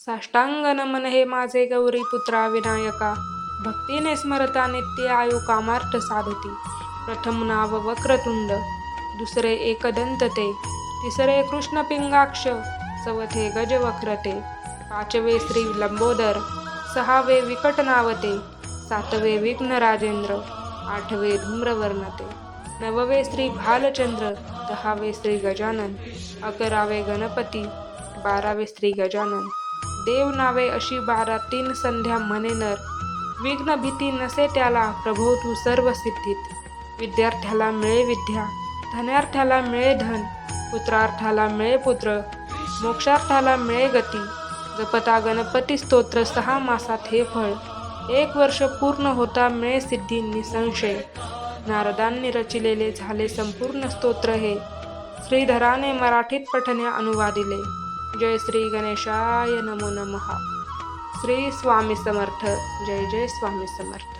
साष्टांग नमन हे माझे गौरी पुत्रा विनायका. भक्तीने स्मरता नित्य आयु कामार्थ साधती. प्रथम नाव वक्रतुंड दुसरे एकदंत ते तिसरे कृष्ण पिंगाक्ष चौथे गजवक्रते पाचवे श्री लंबोदर सहावे विकट नावते सातवे विघ्न राजेंद्र आठवे धूम्रवर्णते नववे श्री भालचंद्र दहावे श्री गजानन अकरावे गणपती बारावे श्री गजानन. देव नावे अशी बारा तीन संध्या म्हणेनर विघ्न भीती नसे त्याला प्रभो तू सर्व सिद्धीत. विद्यार्थ्याला मिळे विद्या धनार्थ्याला मिळे धन पुत्रार्थाला मिळे पुत्र मोक्षार्थाला मिळे गती. जपता गणपती स्तोत्र सहा मासात हे फळ. एक वर्ष पूर्ण होता मिळे सिद्धी निसंशय. नारदांनी रचिलेले झाले संपूर्ण स्तोत्र हे. श्रीधराने मराठीत पठणे अनुवादिले. जय श्री गणेशाय नमो नमः. श्री स्वामी समर्थ. जय जय स्वामी समर्थ.